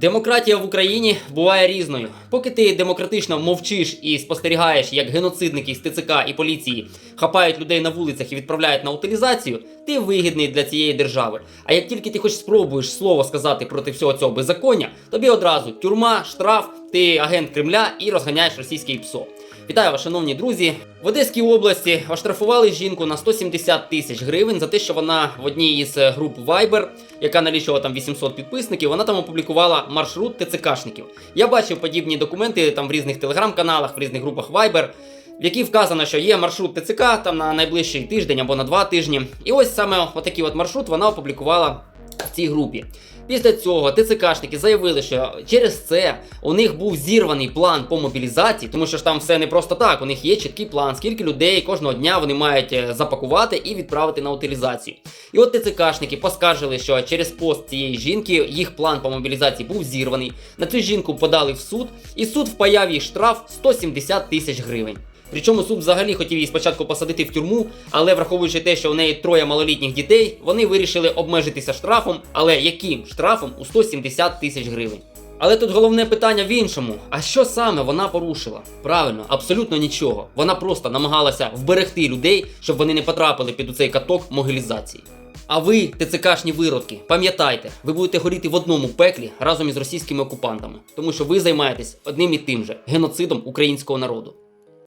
Демократія в Україні буває різною. Поки ти демократично мовчиш і спостерігаєш, як геноцидники з ТЦК і поліції хапають людей на вулицях і відправляють на утилізацію, ти вигідний для цієї держави. А як тільки ти хоч спробуєш слово сказати проти всього цього беззаконня, тобі одразу тюрма, штраф, ти агент Кремля і розганяєш російський ПСО. Вітаю вас, шановні друзі. В Одеській області оштрафували жінку на 170 тисяч гривень за те, що вона в одній із е, груп Viber, яка налічувала там 800 підписників, вона там опублікувала маршрут ТЦКшників. Я бачив подібні документи там в різних телеграм-каналах, в різних групах Viber, в якій вказано, що є маршрут ТЦК там на найближчий тиждень або на два тижні. І ось саме отакий от маршрут вона опублікувала цій групі. Pісля цього ТЦКшники заявили, що через це у них був зірваний план по мобілізації, тому що ж там все не просто так. У них є чіткий план, скільки людей кожного дня вони мають е, запакувати і відправити на утилізацію. І от ТЦКшники поскаржили, що через пост цієї жінки їх план по мобілізації був зірваний. На цю жінку подали в суд, і суд впаяв їй штраф 170 тисяч гривень. Причому суд взагалі хотів її спочатку посадити в тюрму, але враховуючи те, що в неї троє малолітніх дітей, вони вирішили обмежитися штрафом, але яким штрафом у 170 тисяч гривень. Але тут головне питання в іншому: а що саме вона порушила? Правильно, абсолютно нічого. Вона просто намагалася вберегти людей, щоб вони не потрапили під у цей каток могилізації. А ви, ТЦКшні виродки, пам'ятайте, ви будете горіти в одному пеклі разом із російськими окупантами, тому що ви займаєтесь одним і тим же геноцидом українського народу.